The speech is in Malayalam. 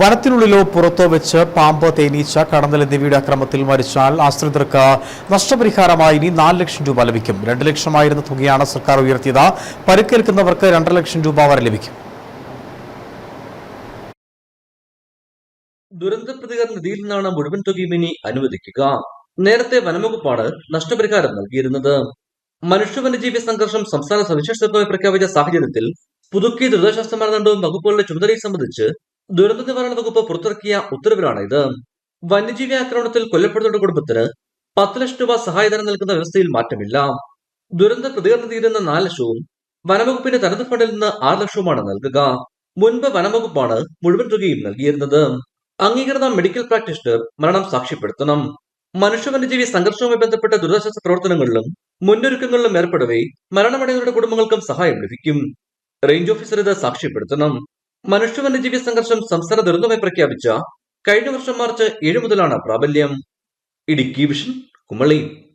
വനത്തിനുള്ളിലോ പുറത്തോ വെച്ച് പാമ്പ് തേനീച്ച കടന്നൽ എന്നിവയുടെ അക്രമത്തിൽ മരിച്ചാൽ ആശ്രിതർക്ക് നഷ്ടപരിഹാരമായി ഇനി നാല് ലക്ഷം രൂപ ലഭിക്കും. രണ്ട് ലക്ഷമായിരുന്ന തുകയാണ് സർക്കാർ ഉയർത്തിയത്. പരിക്കേൽക്കുന്നവർക്ക് രണ്ടര ലക്ഷം രൂപ വരെ ലഭിക്കും. ദുരന്ത പ്രതികരണ നിധിയിൽ നിന്നാണ് മുഴുവൻ തുകയും ഇനി അനുവദിക്കുക. നേരത്തെ വനംവകുപ്പാണ് നഷ്ടപരിഹാരം നൽകിയിരുന്നത്. മനുഷ്യ വന്യജീവി സംഘർഷം സംസ്ഥാന സവിശേഷതയായി പ്രഖ്യാപിച്ച സാഹചര്യത്തിൽ പുതുക്കി ദുരിതാശ്വാസ മാനദണ്ഡവും വകുപ്പുകളുടെ ചുമതലയെ സംബന്ധിച്ച് ദുരന്ത നിവാരണ വകുപ്പ് പുറത്തിറക്കിയ ഉത്തരവിലാണ് ഇത്. വന്യജീവി ആക്രമണത്തിൽ കൊല്ലപ്പെടുന്നവരുടെ കുടുംബത്തിന് പത്ത് ലക്ഷം രൂപ സഹായധനം നൽകുന്ന വ്യവസ്ഥയിൽ മാറ്റമില്ല. ദുരന്ത പ്രതികരണ തീരുന്ന നാല് ലക്ഷവും വനംവകുപ്പിന്റെ തനത് ഫണ്ടിൽ നിന്ന് ആറ് ലക്ഷവുമാണ് നൽകുക. മുൻപ് വനംവകുപ്പാണ് മുഴുവൻ തുകയും നൽകിയിരുന്നത്. അംഗീകൃത മെഡിക്കൽ പ്രാക്ടീഷണർ മരണം സാക്ഷ്യപ്പെടുത്തണം. മനുഷ്യ വന്യജീവി സംഘർഷവുമായി ബന്ധപ്പെട്ട ദുരിതാശ്വാസ പ്രവർത്തനങ്ങളിലും മുന്നൊരുക്കങ്ങളിലും ഏർപ്പെടവേ മരണമടയുന്നവരുടെ കുടുംബങ്ങൾക്കും സഹായം ലഭിക്കും. റേഞ്ച് ഓഫീസർ ഇത് സാക്ഷ്യപ്പെടുത്തണം. മനുഷ്യ വന്യജീവി സംഘർഷം സംസ്ഥാന ദുരന്തമായി പ്രഖ്യാപിച്ച കഴിഞ്ഞ വർഷം മാർച്ച് ഏഴ് മുതലാണ് പ്രാബല്യം. ഇടുക്കി വിഷൻ കുമളി.